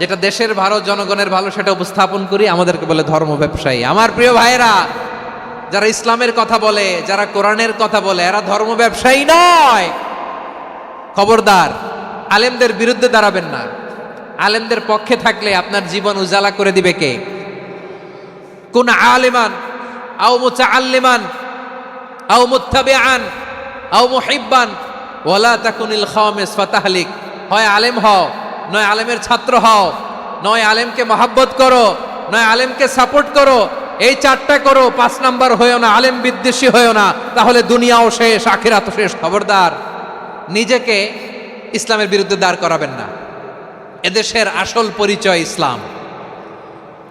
যেটা দেশের ভালো, জনগণের ভালো, সেটা উপস্থাপন করি, আমাদেরকে বলে ধর্ম ব্যবসায়ী। আমার প্রিয় ভাইয়েরা, যারা ইসলামের কথা বলে, যারা কোরআনের কথা বলে, এরা ধর্ম ব্যবসায়ী নয়। খবরদার, আলেমদের বিরুদ্ধে দাঁড়াবেন না। আলেমদের পক্ষে থাকলে আপনার জীবন উজালা করে দিবে কে? কোন আলেমান, আও মুচা আল্লিমান খাওয়ামিস ফাতাহলিক। হয় আলেম হও। নয় আলেমের ছাত্র হও, নয় আলেমকে মহাব্বত করো, নয় আলেমকে সাপোর্ট করো, এই চারটা করো, পাঁচ নাম্বার হয়েও না, আলেম বিদ্বেষী হয়েও না, তাহলে দুনিয়াও শেষ আখিরাত শেষ, খবরদার। নিজেকে ইসলামের বিরুদ্ধে দাঁড় করাবেন না। এদেশের আসল পরিচয় ইসলাম।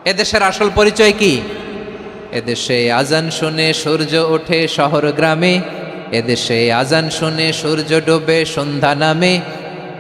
এদেশের আসল পরিচয় কি? এদেশে আজান শুনে সূর্য ওঠে শহর গ্রামে, এদেশে আজান শুনে সূর্য ডোবে সন্ধ্যা নামে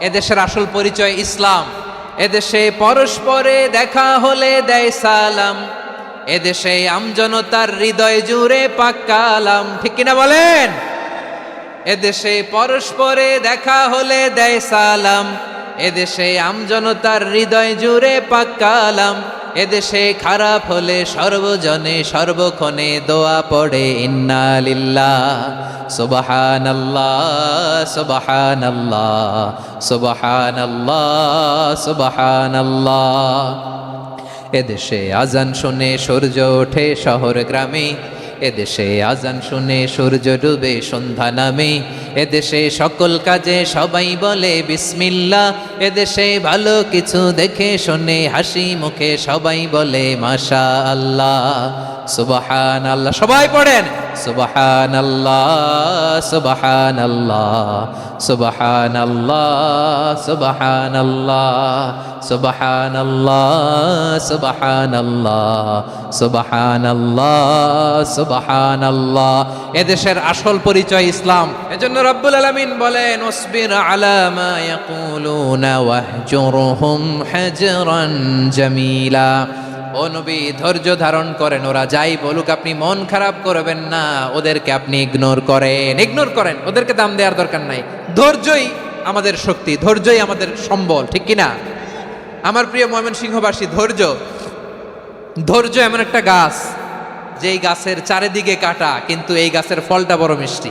এদেশের আসল পরিচয় ইসলাম। এদেশে পরস্পরে দেখা হলে দেয় সালাম। এদেশে আমজনতার হৃদয় জুড়ে পাক্কালাম ঠিক কিনা বলেন? এদেশে পরস্পরে দেখা হলে দেয় সালাম। এদেশে আমজনতার হৃদয় জুড়ে পাক্কালাম এদেশে খারাপ হলে সর্বজনে সর্বক্ষণে দোয়া পড়ে, ইন্না লিল্লাহ সুবহান আল্লাহ সুবহান আল্লাহ সুবহান আল্লাহ সুবহান আল্লাহ এদেশে আজান শুনে সূর্য ওঠে শহর গ্রামে, এদেশে আজান শুনে সূর্য ডুবে সন্ধ্যা নামে এদেশে সকল কাজে সবাই বলে বিসমিল্লা এদেশে ভালো কিছু দেখে শুনে হাসি মুখে সবাই বলে মাশা আল্লাহ সুবাহান আল্লাহ সবাই পড়েন। সুবহান আল্লাহ সুবাহান আল্লাহ সুবাহান আল্লাহ সুবাহান আল্লাহ সুবহান আল্লাহ সুবহান আল্লাহ সুবহান আল্লাহ সুবহান আল্লাহ এদেশের আসল পরিচয় ইসলাম। এজন্য রব্বুল আলামিন বলেন ওসবির আলা মা ইয়াকুলুনা ওয়াহজুরহুম হাজরান জামিলা। ও নবী, ধৈর্য ধারণ করেন, ওরা যাই বলুক, আপনি মন খারাপ করবেন না, ওদেরকে আপনি ইগনোর করেন। ইগনোর করেন, ওদেরকে দাম দেওয়ার দরকার নাই। ধৈর্যই আমাদের শক্তি, ধৈর্যই আমাদের সম্বল, ঠিক কিনা? আমার প্রিয় ময়মনসিংহবাসী, ধৈর্য। ধৈর্য এমন একটা গাছ, যেই গাছের চারিদিকে কাটা, কিন্তু এই গাছের ফলটা বড় মিষ্টি।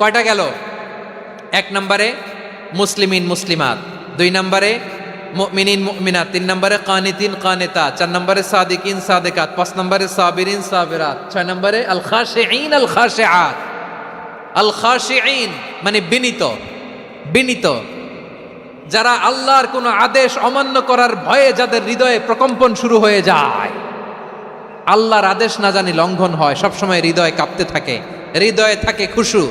কয়টা গেল? এক নম্বরে মুসলিমিন মুসলিমাত, দুই নম্বরে মিনিন মুমিনাত, তিন নম্বরে কানিতিন কানেতা, চার নম্বরে সাদিকিন সাদেকাত, পাঁচ নম্বরে সাবিরিন সাবিরাত, ছয় নম্বরে আল খাশিঈন আল খাশিআত আল খাশিঈন মানে বিনীত বিনীত। যারা আল্লাহর কোনো আদেশ অমান্য করার ভয়ে যাদের হৃদয়ে প্রকম্পন শুরু হয়ে যায়, আল্লাহর আদেশ না জানি লঙ্ঘন হয়, সবসময় হৃদয় কাঁপতে থাকে, হৃদয়ে থাকে খুশু।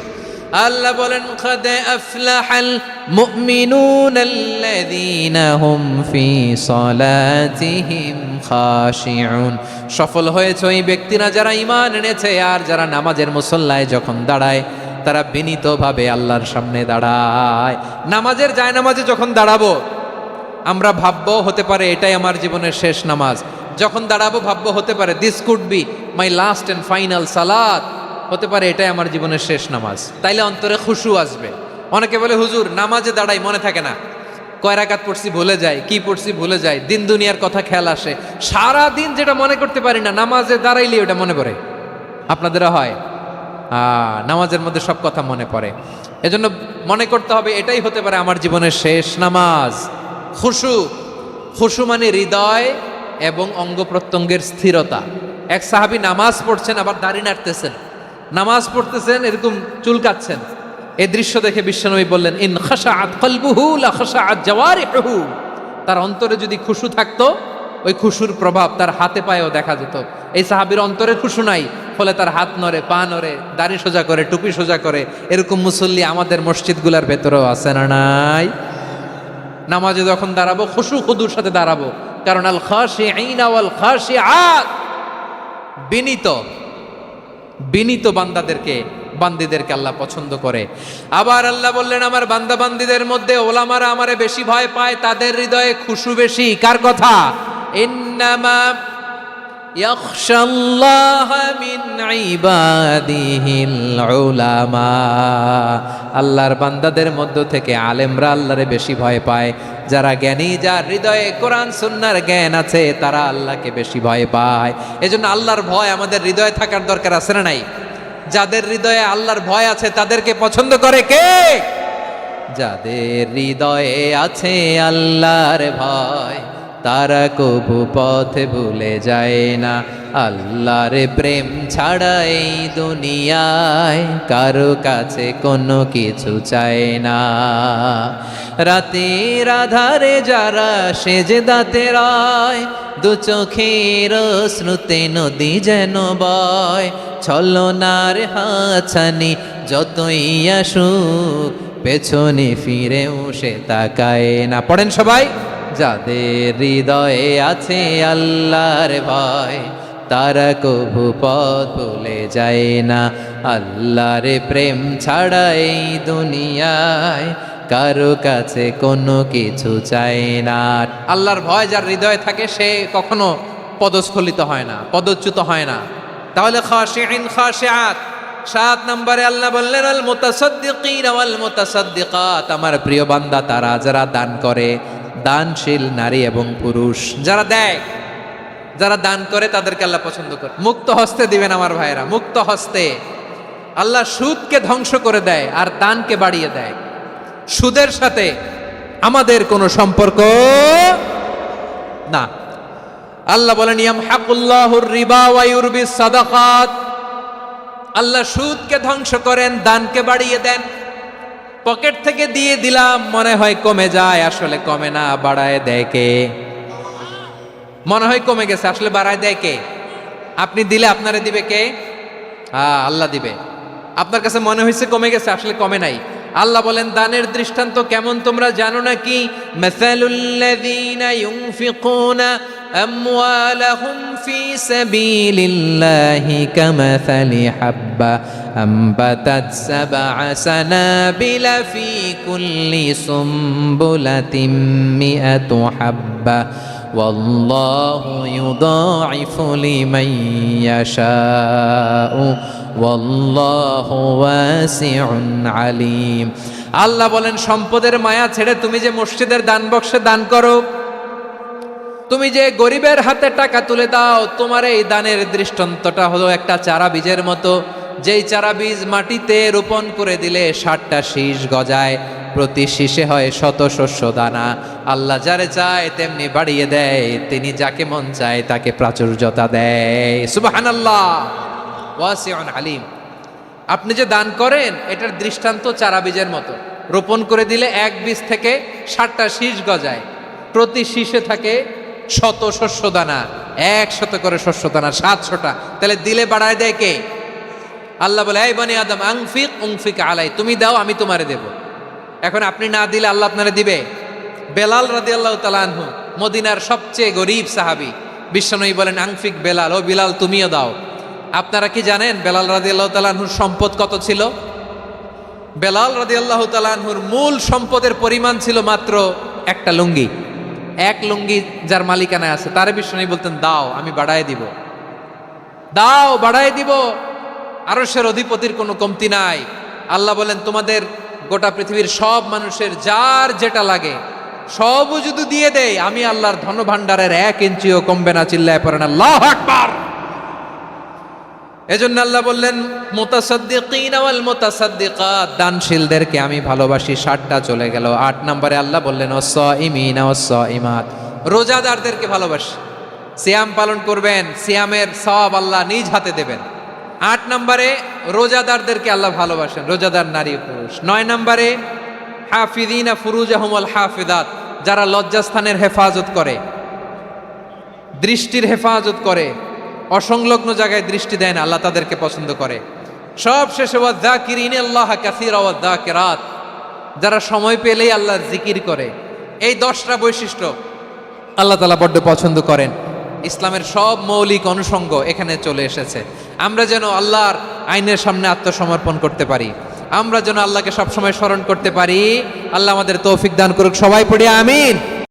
আল্লাহ বলেন, খাদে আফলাহাল মুমিনুন আল্লাযীনা হুম ফি সালাতিহিম খাশিউন। সফল হয়েছে ওই ব্যক্তিরা যারা ঈমান এনেছে, আর যারা নামাজের মুসল্লায় যখন দাঁড়ায়, তারা বিনীতভাবে আল্লাহর সামনে দাঁড়ায়। নামাজের যায় নামাজে যখন দাঁড়াবো, আমরা ভাববো হতে পারে এটাই আমার জীবনের শেষ নামাজ। যখন দাঁড়াবো, ভাববো হতে পারে this could be my last and final সালাত হতে পারে এটাই আমার জীবনের শেষ নামাজ। তাইলে অন্তরে খুশু আসবে। অনেকে বলে, হুজুর, নামাজে দাঁড়াই, মনে থাকে না। কয় রাকাত পড়ছি ভুলে যায় কি পড়ছি ভুলে যায় দিন দুনিয়ার কথা খেয়াল আসে। সারা দিন যেটা মনে করতে পারি না, নামাজে দাঁড়াইলে ওটা মনে পড়ে। আপনাদেরও হয়? নামাজের মধ্যে সব কথা মনে পড়ে। এজন্য মনে করতে হবে, এটাই হতে পারে আমার জীবনের শেষ নামাজ। খুশু। খুশু মানে হৃদয় এবং অঙ্গ প্রত্যঙ্গের স্থিরতা। এক সাহাবী নামাজ পড়ছেন, আবার দাঁড়িয়ে নাড়তেছেন। নামাজ পড়তেছেন, এরকম চুলকাচ্ছেন এই দৃশ্য দেখে বিশ্বনবী বললেন, ইন খাশাআত কলবুহু লা খাশাআত জাওয়ারিহুহু। তার অন্তরে যদি খুশু থাকতো, ওই খুশুর প্রভাব তার হাতে পায়েও দেখা যেত। এই সাহাবীর অন্তরে খুশু নাই, ফলে তার হাত নড়ে, পা নড়ে, দাড়ি সোজা করে, টুপি সোজা করে, এরকম মুসল্লি আমাদের মসজিদগুলোর ভেতরেও আছে না নাই? নামাজে যখন দাঁড়াবো, খুশু খুদুর সাথে দাঁড়াবো। কারণ আল খাসি আইনাওয়াল খাসি আত বিনীত। বিনীত বান্দাদেরকে, বান্দিদেরকে আল্লাহ পছন্দ করে। আবার আল্লাহ বললেন, আমার বান্দা বান্দিদের মধ্যে ওলামারা আমারে বেশি ভয় পায়, তাদের হৃদয়ে খুশু বেশি। কার কথা? ইন্নামা আল্লাহর বান্দাদের মধ্য থেকে আলেমরা আল্লাহরে বেশি ভয় পায়। যারা জ্ঞানী, যার হৃদয়ে কোরআন, সুন্নার জ্ঞান আছে, তারা আল্লাহকে বেশি ভয় পায়। এজন্য আল্লাহর ভয় আমাদের হৃদয়ে থাকার দরকার আছে না নাই? যাদের হৃদয়ে আল্লাহর ভয় আছে, তাদেরকে পছন্দ করে কে? যাদের হৃদয়ে আছে আল্লাহর ভয়, তারা কবু পথে ভুলে যায় না। আল্লাহর প্রেম ছাড়া এই দুনিয়ায় কারও কাছে কোনো কিছু চায় না। রাতের আধারে যারা সেজে দাঁতে রায়, দু চোখের শ্রুতে নদী যেন বয়। ছলনার হাছানি যতই আসুক, পেছনে ফিরেও সে তাকায় না। পড়েন সবাই, যাদের হৃদয়ে আছে আল্লাহর ভয়, তারা কভু পথ ভুলে যায় না। আল্লাহর প্রেম ছাড়া এই দুনিয়ায় কারও কাছে কোনো কিছু চাই না। আল্লাহর ভয় যার হৃদয়ে থাকে, সে কখনো পদস্খলিত হয় না, পদচ্যুত হয় না। তাহলে সাত নম্বরে আল্লাহ বললেন, আল মুতাসাদ্দিকিন ওয়াল মুতাসাদ্দিকাত। আমার প্রিয় বান্দা, তারা যারা দান করে, দানশীল নারী এবং পুরুষ, যারা দেয়, যারা দান করে, তাদেরকে আল্লাহ পছন্দ করে। মুক্ত হস্তে দিবেন আমার ভাইরা মুক্ত হস্তে। আল্লাহ সুদকে ধ্বংস করে দেয় আর দানকে বাড়িয়ে দেয়। সুদের সাথে আমাদের কোনো সম্পর্ক না। আল্লাহ বলেন ইয়াম হাকুল্লাহুর রিবা ওয়া ইউরবিস সাদাকাত। আল্লাহ সুদকে ধ্বংস করেন, দানকে বাড়িয়ে দেন। পকেট থেকে দিয়ে দিলাম, মনে হয় কমে যায়, আসলে কমে না, বাড়ায় দেয় কে? মনে হয় কমে গেছে, আসলে বাড়ায় দেয় কে? আপনি দিলে আপনারে দিবে কে? হ্যাঁ আল্লাহ দিবে। আপনার কাছে মনে হয়েছে কমে গেছে, আসলে কমে নাই। আল্লাহ বলেন দানের দৃষ্টান্ত কেমন তোমরা জানো নাকি মাসালুল্লাযীনা ইউনফিকুনা আমওয়ালাহুম ফি সাবিলিল্লাহি কামাসালি হাব্বা أنبتت سبع سنابل في كل سنبلة مئة حبة والله يضاعف لمن يشاء আলিম। আল্লাহ বলেন, সম্পদের মায়া ছেড়ে তুমি যে মসজিদের দান বক্সে দান করো, তুমি যে গরিবের হাতে টাকা তুলে দাও, তোমার এই দানের দৃষ্টান্তটা হলো একটা চারা বীজের মতো। যেই চারা বীজ মাটিতে রোপণ করে দিলে ষাটটা শীষ গজায়, প্রতি শীষে হয় শত শস্য দানা। আল্লাহ যারে চায় তেমনি বাড়িয়ে দেয়, তিনি যাকে মন চায় তাকে প্রাচুর্যতা দেয়। সুবাহান আল্লাহ ওয়াসিউন আলিম। আপনি যে দান করেন, এটার দৃষ্টান্ত চারা বীজের মতো। রোপণ করে দিলে এক বীজ থেকে ষাটটা শীষ গজায়। প্রতি শীষে থাকে শত শস্য দানা একশত করে শস্য দানা সাতশোটা। তাহলে দিলে বাড়ায় দেয় কে? আল্লাহ বলে, এই বনি আদম, আংফিক, উংফিক আলাই, তুমি দাও, আমি তোমারে দেব। এখন আপনি না দিলে আল্লাহ আপনারে দিবে? বেলাল রাদি আল্লাহ তালানহু মদিনার সবচেয়ে গরিব সাহাবি বিশ্বনয়ী বলেন, আংফিক বেলাল, ও বিলাল, তুমিও দাও। আপনারা কি জানেন বেলাল রাদি আল্লাহ তালানহুর সম্পদ কত ছিল? বেলাল রাদি আল্লাহ তালানহুর মূল সম্পদের পরিমাণ ছিল মাত্র একটা লুঙ্গি। এক লুঙ্গি যার মালিকানায় আছে। তার বিশ্বনয়ী বলতেন, দাও, আমি বাড়ায় দিব। দাও বাড়ায় দিব। আরশের অধিপতির কোনো কমতি নাই। আল্লাহ বলেন, তোমাদের গোটা পৃথিবীর সব মানুষের যার যেটা লাগে, সবও যদি দিয়ে দেয় আমি আল্লাহর ধন ভাণ্ডারের এক ইঞ্চিও কমবে না, চিল্লায় পড়েন আল্লাহ আকবার। এজন্য আল্লাহ বললেন, মোতাসাদ্দিকিন ওয়াল মোতাসাদ্দিকাত। দানশীলদেরকে আমি ভালোবাসি, ষাটটা চলে গেল। আট নম্বরে আল্লাহ বললেন অস ইমিন অস ইমাত রোজাদারদেরকে ভালোবাসি। সিয়াম পালন করবেন, সিয়ামের সব আল্লাহ নিজ হাতে দেবেন। আট নম্বরে রোজাদারদেরকে আল্লাহ ভালোবাসেন, রোজাদার নারী পুরুষ। নয় নম্বরে হাফিদিনা ফুরুজ আহমল হাফিদাত যারা লজ্জাস্থানের হেফাজত করে, দৃষ্টির হেফাজত করে। অসংলগ্ন জায়গায় দৃষ্টি দেয় না, আল্লাহ তাদেরকে পছন্দ করে। সব শেষে ওয়াদ্দাকিরিন আল্লাহ কাসির ওয়াদ্দাকিরাত যারা সময় পেলেই আল্লাহ জিকির করে। এই দশটা বৈশিষ্ট্য আল্লাহ তালা বড্ড পছন্দ করেন। ইসলামের সব মৌলিক অনুষঙ্গ এখানে চলে এসেছে। আমরা যেন আল্লাহর আইনের সামনে আত্মসমর্পণ করতে পারি। আমরা যেন আল্লাহকে সবসময় স্মরণ করতে পারি। আল্লাহ আমাদের তৌফিক দান করুক। সবাই পড়ি, আমিন।